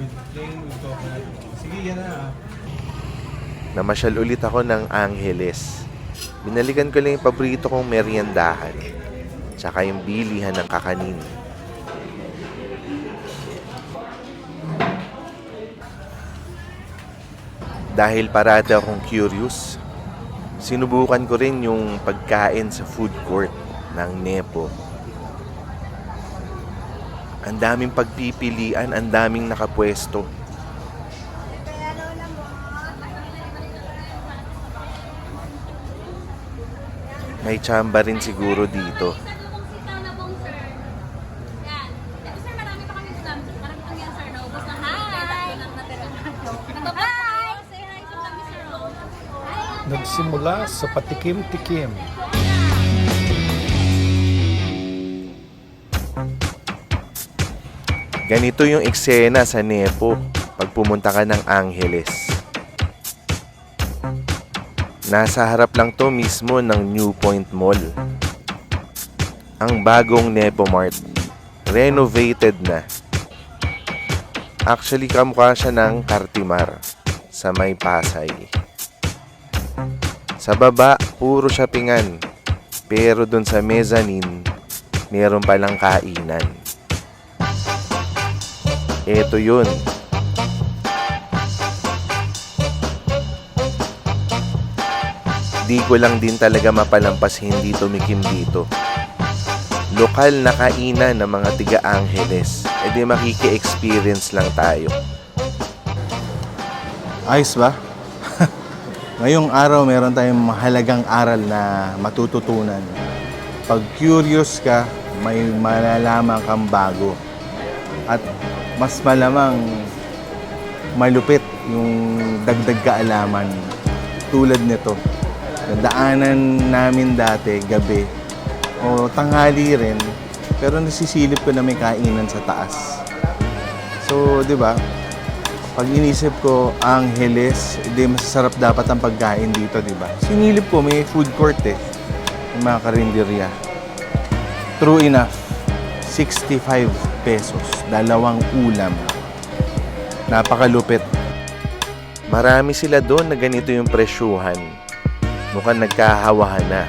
with plain. Sige, yan na. Namasyal ulit ako ng Angeles. Binalikan ko lang yung paborito kong meriendahan. Tsaka yung bilihan ng kakanin. Dahil parati akong curious, sinubukan ko rin yung pagkain sa food court ng Nepo. Ang daming pagpipilian, ang daming nakapwesto. May tsamba rin siguro dito. Nagsimula sa patikim-tikim. Ganito yung eksena sa Nepo pag pumunta ka ng Angeles. Nasa harap lang to mismo ng New Point Mall. Ang bagong Nepo Mart. Renovated na. Actually, kamukha siya ng Cartimar sa may Pasay. Sa baba, puro shoppingan. Pero dun sa mezzanine, meron palang kainan. Ito yun. Di ko lang din talaga mapalampas hindi tumikim dito. Lokal na kainan ng mga tiga Angeles. E di makiki-experience lang tayo. Ayos ba? Ngayong araw, meron tayong mahalagang aral na matututunan. Pag curious ka, may malalaman kang bago. At mas malamang malupit yung dagdag kaalaman tulad nito. Nadaanan namin dati, gabi, o tanghali rin, pero nasisilip ko na may kainan sa taas. So, di ba, pag inisip ko, Angeles, hindi masasarap dapat ang pagkain dito, di ba? Sinilip ko, may food court eh. May mga karinderya. True enough, 65 pesos. Dalawang ulam. Napakalupit. Marami sila doon na ganito yung presyuhan. Mukhang nagkahawahan na.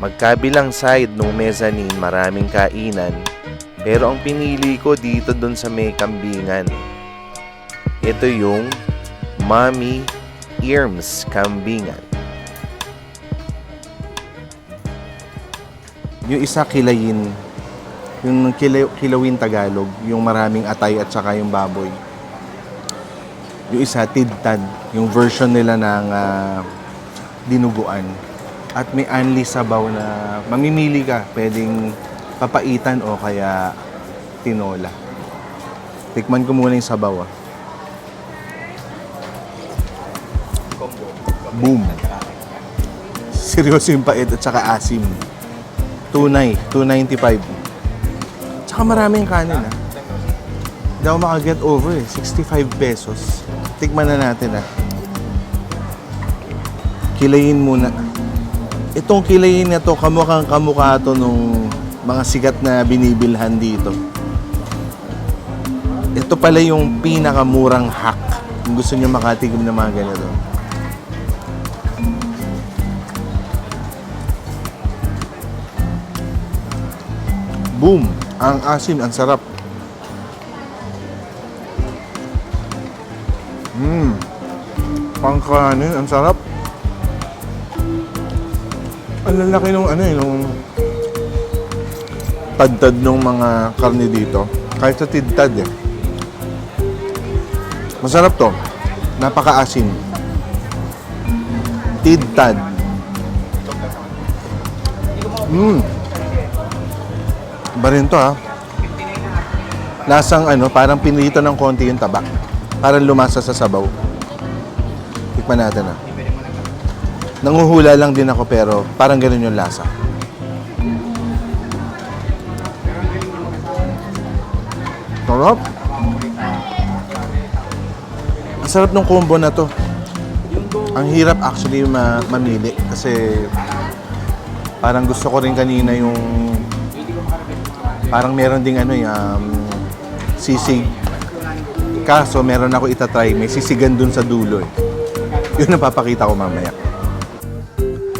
Magkabilang side ng mezzanine maraming kainan, pero ang pinili ko dito doon sa may kambingan. Ito yung Mommy Earms Kambingan. Yung isa kilayin. Yung kila, kilawin Tagalog. Yung maraming atay at saka yung baboy. Yung isa tidtad. Yung version nila ng ah, dinuguan. At may anli sabaw na mamimili ka. Pwedeng papaitan o kaya tinola. Tikman ko muna yung sabaw ah. Boom! Seryoso yung pait at saka asim. Tunay, 295. Tsaka maraming kanin ah. Hindi ako makaget over eh. 65 pesos. Tikman na natin ah. Kilayin muna. Itong kilayin na to, kamukhang kamukha to nung mga sigat na binibilhan dito. Ito pala yung pinakamurang hack. Kung gusto nyo makatigim ng mga ganito. Boom! Ang asim, ang sarap. Mmm. Pangkanin, ang sarap. Ang lalaki nung ano eh, nung tadtad nung mga karne dito. Kahit sa tidtad eh. Masarap to. Napaka-asim. Tidtad. Mmm. Iba to ha. Lasang ano, parang pinrito ng konti yung taba. Parang lumasa sa sabaw. Tikman natin ha. Nanguhula lang din ako pero parang ganun yung lasa. Sarap. Ang sarap ng combo na to. Ang hirap actually ma- mamili kasi parang gusto ko rin kanina yung parang meron ding ano yung um, sisig Kaso, meron ako itatry. May sisigan dun sa dulo eh. Yun ang papakita ko mamaya.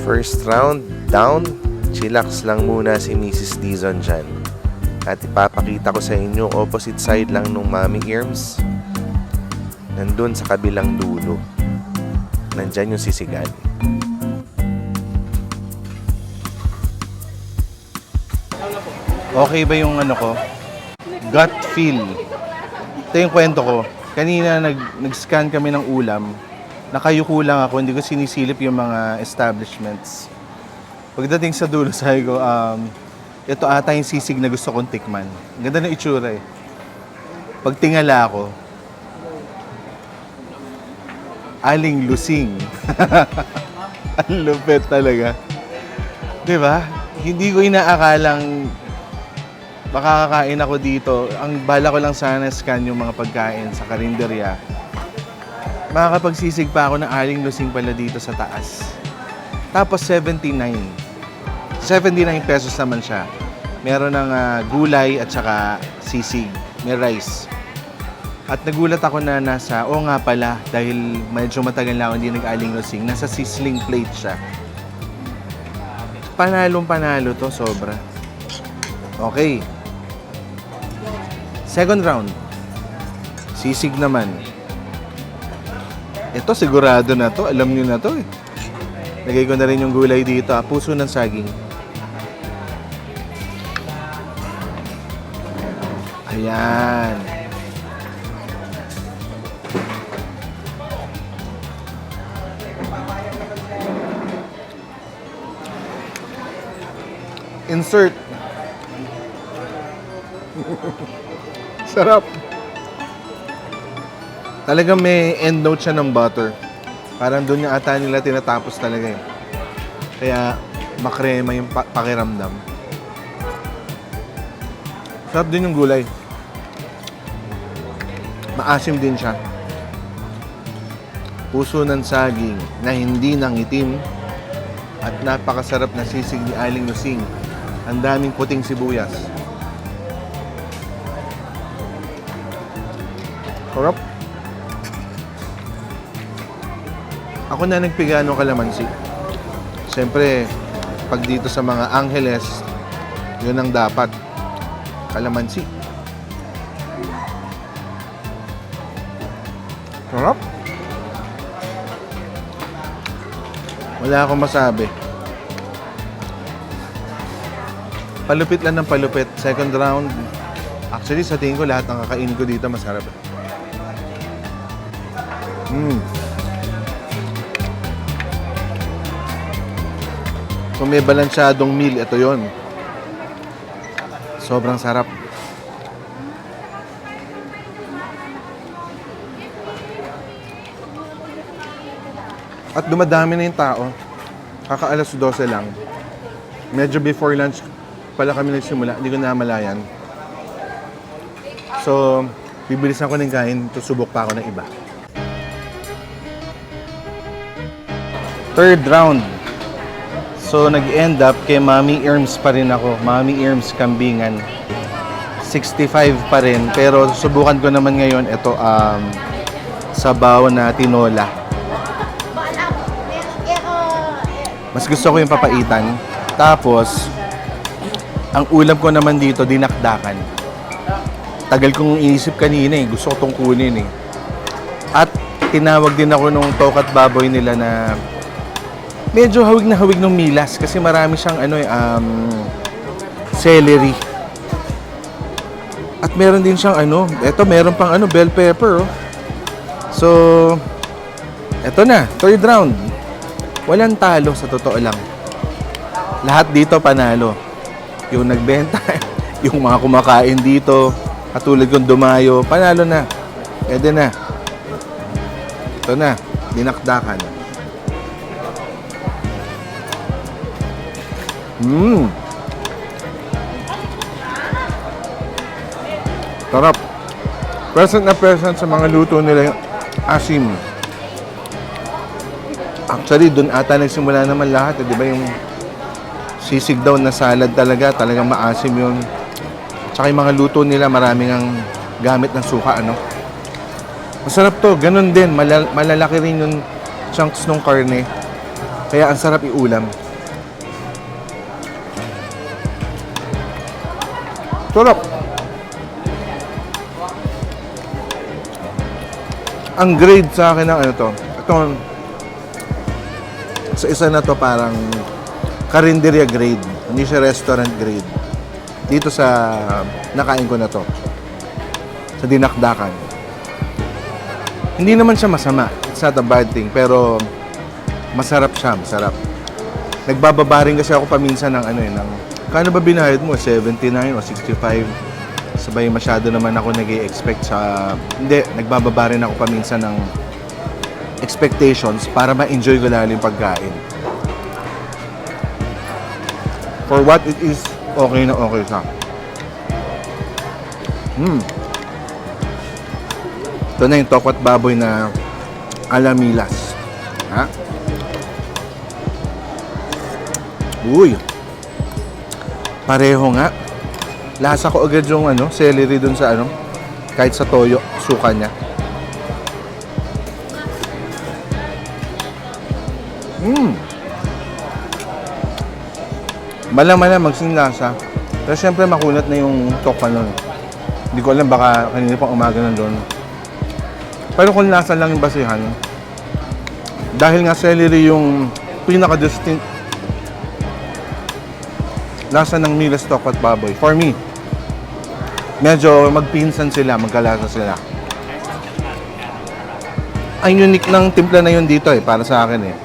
First round, down. Chillax lang muna si Mrs. Dizon dyan. At ipapakita ko sa inyo opposite side lang nung Mami Irms. Nandun sa kabilang dulo. Nandyan yung sisigan. Okay ba yung ano ko? Gut feel. Ito yung kwento ko. Kanina nag, nag-scan kami ng ulam. Nakayuko lang ako, hindi ko sinisilip yung mga establishments. Pagdating sa dulo, sabi ko, um, ito ata yung sisig na gusto kong tikman. Ang ganda ng itsura eh. Pag tingala ako, aling lusing. Ang lupit talaga. ba? Hindi ko inaakalang makakakain ako dito. Ang bala ko lang sana scan yung mga pagkain sa karinderya. Makakapagsisig pa ako ng aling lusing pala dito sa taas. Tapos 79. 79 pesos naman siya. Meron ng ah, gulay at saka sisig. May rice. At nagulat ako na nasa, oo nga pala, dahil medyo matagal na ako hindi nag-aling lusing, nasa sizzling plate siya. Panalong panalo to, sobra. Okay. Second round. Sisig naman. Ito sigurado na to, alam niyo na to eh. Lagay ko na rin yung gulay dito, ah, puso ng saging. Ayan. Insert. Sarap. Talagang may end note siya ng butter. Parang doon yung ata nila tinatapos talaga eh. Kaya makrema yung pa- pakiramdam. Sarap din yung gulay. Maasim din siya. Puso ng saging na hindi nangitim at napakasarap na sisig ni Aling Lusing. Ang daming puting sibuyas. Sarap. Ako na nagpiga ng kalamansi. Siyempre, pag dito sa mga Angeles, yun ang dapat. Kalamansi. Sarap. Wala akong masabi. Palupit lang ng palupit. Second round. Actually, sa tingin ko lahat ng kakainin ko dito masarap. Mm. Kung may balansyadong meal, ito yon. Sobrang sarap. At dumadami na yung tao. Kaka alas 12 lang. Medyo before lunch pala kami nagsimula. Hindi ko namalayan. So, bibilisan ko ng kain. Tusubok pa ako ng iba. Third round. So, nag-end up kay Mami Irms pa rin ako. Mami Irms Kambingan. 65 pa rin. Pero subukan ko naman ngayon ito um, sabaw na tinola. Mas gusto ko yung papaitan. Tapos, ang ulam ko naman dito, dinakdakan. Tagal kong inisip kanina eh. Gusto ko tong kunin eh. At tinawag din ako nung tokat baboy nila na medyo hawig na hawig ng milas kasi marami siyang ano eh, um, celery. At meron din siyang ano, eto meron pang ano, bell pepper oh. So, eto na, third round. Walang talo sa totoo lang. Lahat dito panalo. Yung nagbenta, yung mga kumakain dito, katulad kong dumayo, panalo na. Pwede na. Ito na, dinakdakan. Mmm. Sarap. Present na present sa mga luto nila yung asim. Actually, doon ata nagsimula naman lahat. Eh, di ba yung sisig daw na salad talaga, talagang maasim yun. Tsaka yung mga luto nila, maraming ang gamit ng suka, ano? Masarap to, ganun din. Malal- malalaki rin yung chunks ng karne. Kaya ang sarap iulam. Sarap. Ang grade sa akin ng ano to, ito, sa isa na to parang karinderya grade. Hindi siya restaurant grade. Dito sa nakain ko na to. Sa dinakdakan. Hindi naman siya masama. It's not a bad thing. Pero masarap siya. Masarap. Nagbababa rin kasi ako paminsan ng ano eh. Ng, kano ba binayad mo? 79 o 65? Sabay masyado naman ako nag expect sa... Hindi. Nagbababa rin ako paminsan ng expectations para ma-enjoy ko lalo yung pagkain. For what it is, okay na okay siya. Hmm. Ito na yung tokwat baboy na alamilas. Ha? Uy. Pareho nga. Lasa ko agad yung ano, celery dun sa ano, kahit sa toyo, suka niya. Mmm. Malang-malang magsing lasa. Pero syempre makunat na yung tokwa nun. Hindi ko alam baka kanina pang umaga nandun. Pero kung lasa lang yung basihan, dahil nga celery yung pinaka-distinct lasa ng Milas Tokwa at Baboy. For me, medyo magpinsan sila, magkalasa sila. Ang unique ng timpla na yun dito eh, para sa akin eh.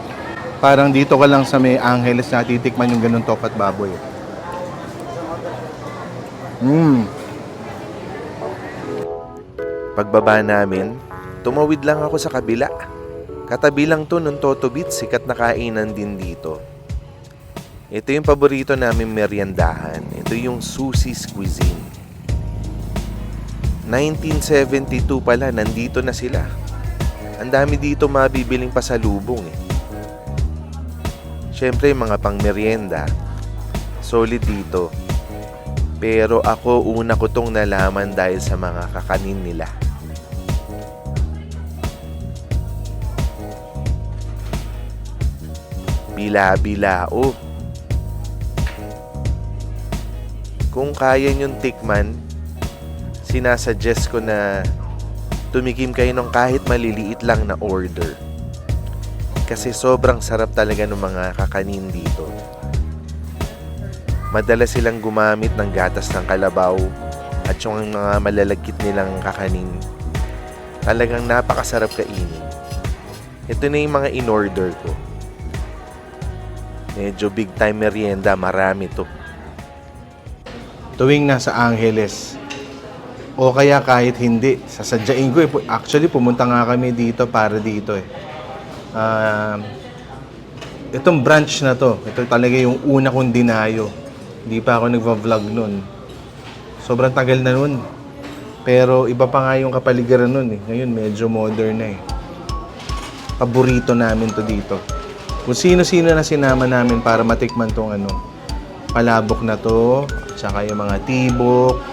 Parang dito ka lang sa may Angeles na titikman yung ganun tokwa at baboy. Mmm. Pagbaba namin, tumawid lang ako sa kabila. Katabi lang to ng Toto Beats, sikat na kainan din dito. Ito yung paborito namin meriendahan. Ito yung Susie's Cuisine. 1972 pala, nandito na sila. Ang dami dito mabibiling pasalubong eh. Siyempre, mga pang merienda, solid dito. Pero ako una ko tong nalaman dahil sa mga kakanin nila. Bila-bilao. Kung kaya nyong tikman, sinasuggest ko na tumikim kayo ng kahit maliliit lang na order. Kasi sobrang sarap talaga ng mga kakanin dito. Madalas silang gumamit ng gatas ng kalabaw at yung mga malalagkit nilang kakanin. Talagang napakasarap kainin. Ito na yung mga in-order ko. Medyo big time merienda, marami to. Tuwing nasa Angeles. O kaya kahit hindi sasadyain ko eh. Actually pumunta nga kami dito para dito eh. Um, itong branch na to ito talaga yung una kong dinayo. Hindi pa ako nagva-vlog nun. Sobrang tagal na nun. Pero iba pa nga yung kapaligiran nun eh. Ngayon medyo modern na eh. Paborito namin to dito. Kung sino-sino na sinama namin para matikman tong ano palabok na to, tsaka yung mga tibok,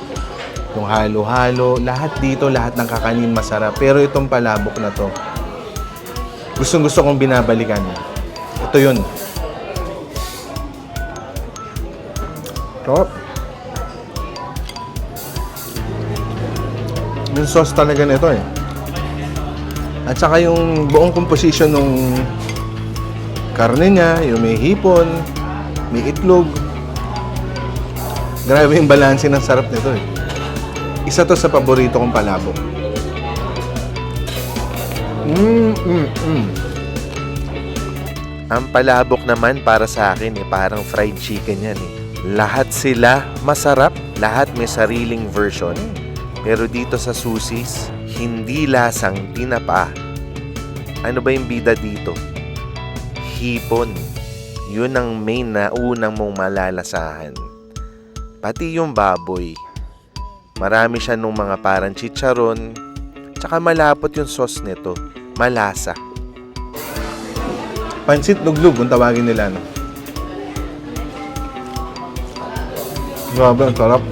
yung halo-halo, lahat dito, lahat ng kakanin masarap. Pero itong palabok na to, gustong gusto kong binabalikan. Ito yun. Sarap. Yung sauce talaga nito eh. At saka yung buong composition ng karne niya, yung may hipon, may itlog, Grabe yung balanse ng sarap nito eh. Isa to sa paborito kong palabok. Mm, mm, mm. Ang palabok naman para sa akin eh, parang fried chicken yan eh. Lahat sila masarap, lahat may sariling version. Pero dito sa susis, hindi lasang tinapa. Ano ba yung bida dito? Hipon. Yun ang main na unang mong malalasahan. Pati yung baboy. Marami siya nung mga parang chicharon. Tsaka malapot yung sauce nito. Malasa. Pansit luglug kung tawagin nila, no? Grabe, ang sarap.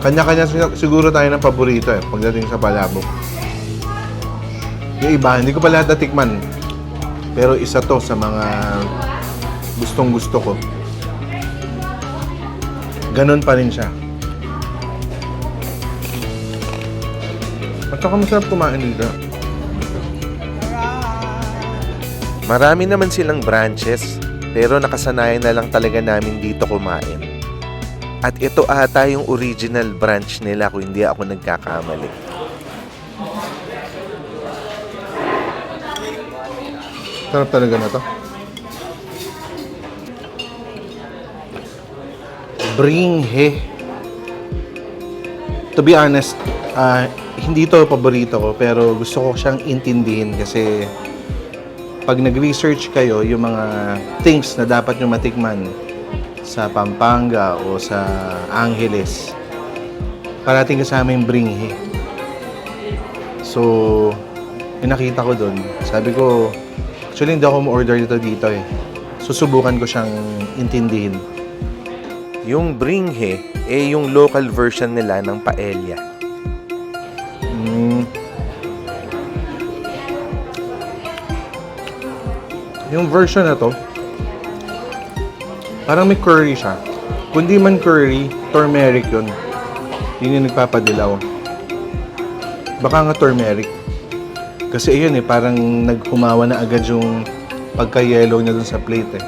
Kanya-kanya sig- siguro tayo ng paborito eh, pagdating sa palabok. Yung iba, hindi ko pa lahat natikman. Pero isa to sa mga gustong gusto ko. Ganon pa rin siya. At saka masarap kumain dito. Marami naman silang branches, pero nakasanayan na lang talaga namin dito kumain. At ito ata yung original branch nila kung hindi ako nagkakamali. Sarap talaga na to. Bringhe. To be honest, ah, hindi to paborito ko pero gusto ko siyang intindihin kasi pag nag-research kayo yung mga things na dapat nyo matikman sa Pampanga o sa Angeles, parating kasama yung bringhe. So, yung nakita ko doon, sabi ko, actually hindi ako ma-order dito dito eh. Susubukan ko siyang intindihin. Yung bringhe, eh yung local version nila ng paella. Mm. Yung version na to, parang may curry siya. Kundi man curry, turmeric yun. Yun yung nagpapadilaw. Baka nga turmeric. Kasi yun eh, parang naghumawa na agad yung pagka-yellow niya dun sa plate eh.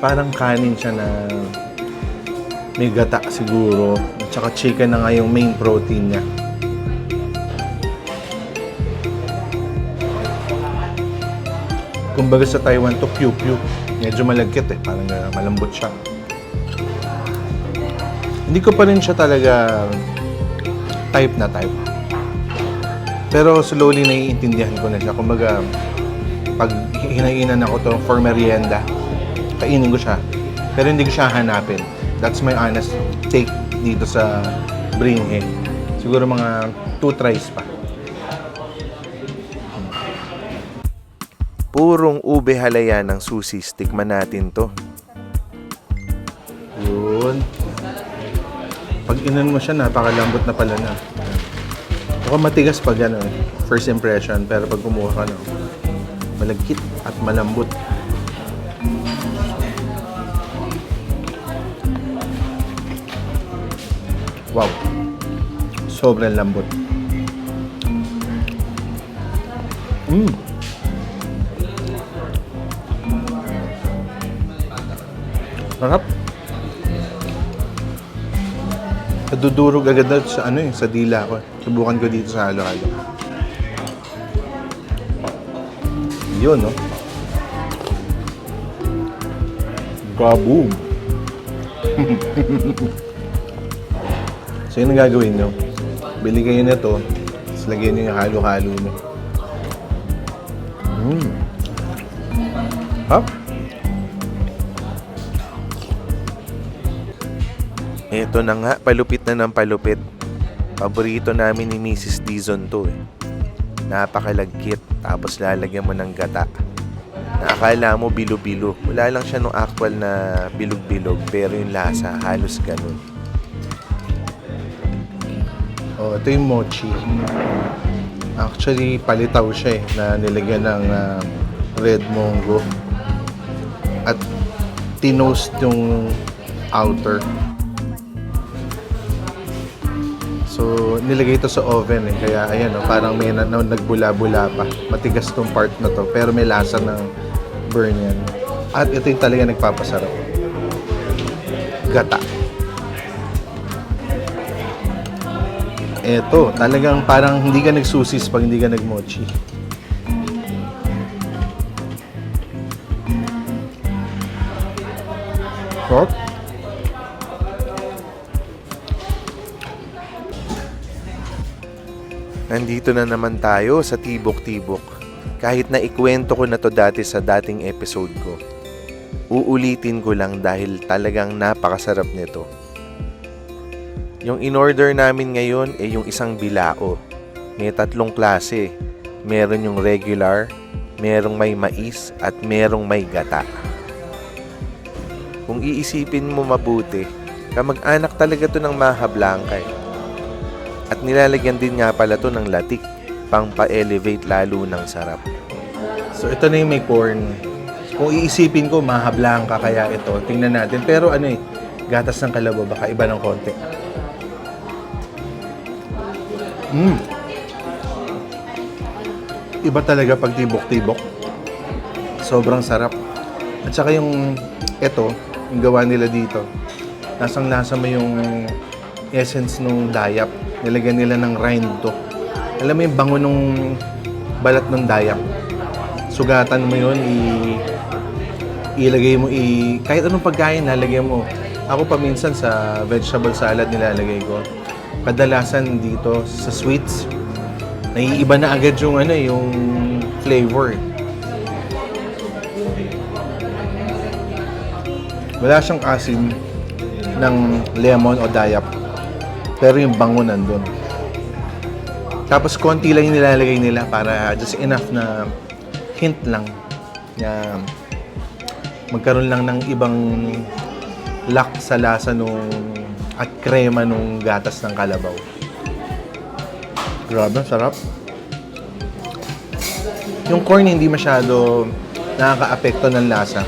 Parang kanin siya na may gata siguro. At saka chicken na nga yung main protein niya. Kumbaga sa Taiwan to pew pew. Medyo malagkit eh. Parang uh, malambot siya. Hindi ko pa rin siya talaga type na type. Pero slowly naiintindihan ko na siya. Kumbaga, pag hinainan ako to for merienda, kainin ko siya. Pero hindi ko siya hanapin. That's my honest take dito sa Bringhe. Siguro mga two tries pa. Purong ube halaya ng susi, tikman natin to. Yun. Pag inan mo siya, napakalambot na pala na. Mukhang matigas pag ano, eh, first impression. Pero pag kumuha ka na, malagkit at malambot. Sobrang lambot. Mm. Sarap. Nadudurog agad na sa ano eh, sa dila ko. Subukan ko dito sa halo-halo. Yun, no? Kaboom! so, yun ang gagawin nyo. Bili kayo na to, tapos lagyan nyo yung halo-halo nyo. Mm. Hop! Eto na nga, palupit na ng palupit. Paborito namin ni Mrs. Dizon to eh. Napakalagkit, tapos lalagyan mo ng gata. Nakakala mo bilo-bilo. Wala lang siya nung actual na bilog-bilog, pero yung lasa halos ganun. Oh, ito yung mochi. Actually, palitaw siya eh, na nilagyan ng ah, red mongo. At tinost yung outer. So, nilagay ito sa oven eh. Kaya, ayan, oh, parang may na, na- nagbula-bula pa. Matigas tong part na to. Pero may lasa ng burn yan. At ito yung talaga nagpapasarap. Gata. Eto, talagang parang hindi ka nagsusis pag hindi ka nagmochi. Sarap. Nandito na naman tayo sa Tibok-Tibok. Kahit na ikwento ko na to dati sa dating episode ko. Uulitin ko lang dahil talagang napakasarap nito. Yung in-order namin ngayon ay yung isang bilao. May tatlong klase. Meron yung regular, merong may mais, at merong may gata. Kung iisipin mo mabuti, Kamag-anak talaga to ng Maha Blanca eh. At nilalagyan din nga pala to ng latik pang pa-elevate lalo ng sarap. So ito na yung may corn. Kung iisipin ko, mahablang ka kaya ito. Tingnan natin. Pero ano eh, gatas ng kalabaw, baka iba ng konti. Mm. Iba talaga pag tibok-tibok. Sobrang sarap. At saka yung ito, yung gawa nila dito, lasang lasa mo yung essence nung dayap. Nilagyan nila ng rind to. Alam mo yung bango nung balat ng dayap sugatan mo yun, i ilagay mo i kahit anong pagkain lalagyan mo. Ako pa minsan sa vegetable salad nilalagay ko. Kadalasan dito sa sweets, naiiba na agad yung ano yung flavor. Wala siyang asim ng lemon o dayap. Pero yung bango nandun. Tapos konti lang yung nilalagay nila para just enough na hint lang na magkaroon lang ng ibang lock sa lasa nung at krema nung gatas ng kalabaw. Grabe, sarap. Yung corn hindi masyado nakaka-apekto ng lasa.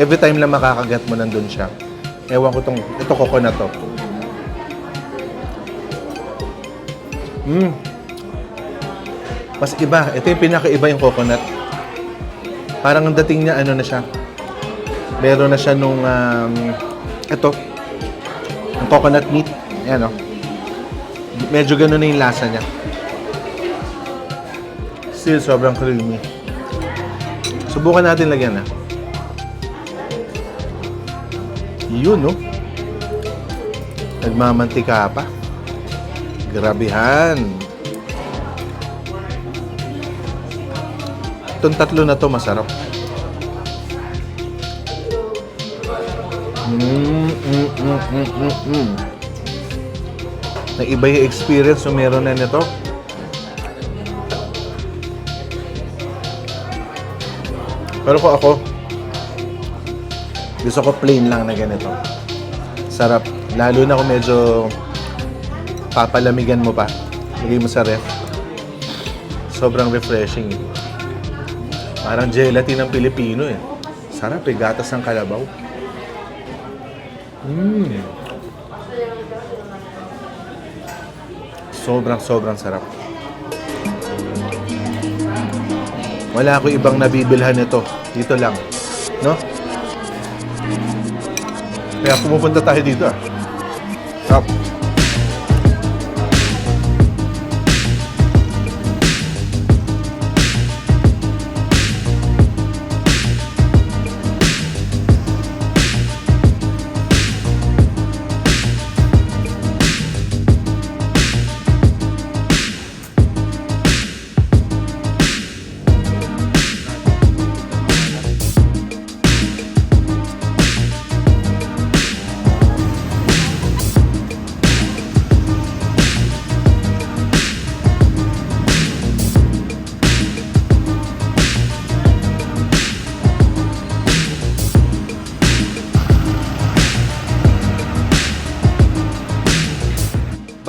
Every time lang makakagat mo nandun siya. Ewan ko tong, ito coconut to. Mm. Mas iba. Ito yung pinakaiba yung coconut. Parang ang dating niya, ano na siya. Meron na siya nung, um, ito. Coconut meat. Ayan o. Medyo ganun na yung lasa niya. Still, sobrang creamy. Subukan natin lagyan na. Yun, no? Nagmamantika pa. Grabihan. Itong tatlo na to masarap. Mm, mm, yung experience na meron na nito. Pero kung ako, gusto ko plain lang na ganito. Sarap. Lalo na kung medyo papalamigan mo pa. Lagay mo sa ref. Sobrang refreshing. Parang gelatin ng Pilipino eh. Sarap eh, gatas ng kalabaw. Mmm. Sobrang sobrang sarap. Wala ako ibang nabibilhan nito. Dito lang. No? Kaya pumupunta tayo dito ah. Sarap.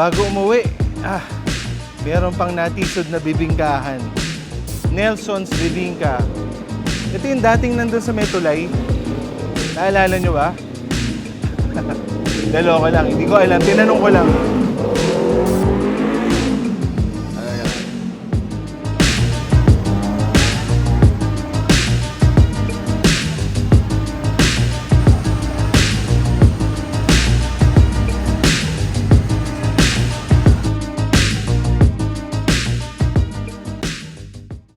Bago umuwi, ah, meron pang natisod na bibingkahan. Nelson's Bibingka. Ito yung dating nandun sa Metulay. Naalala nyo ba? Dalawa ko lang. Hindi ko alam. Tinanong ko lang.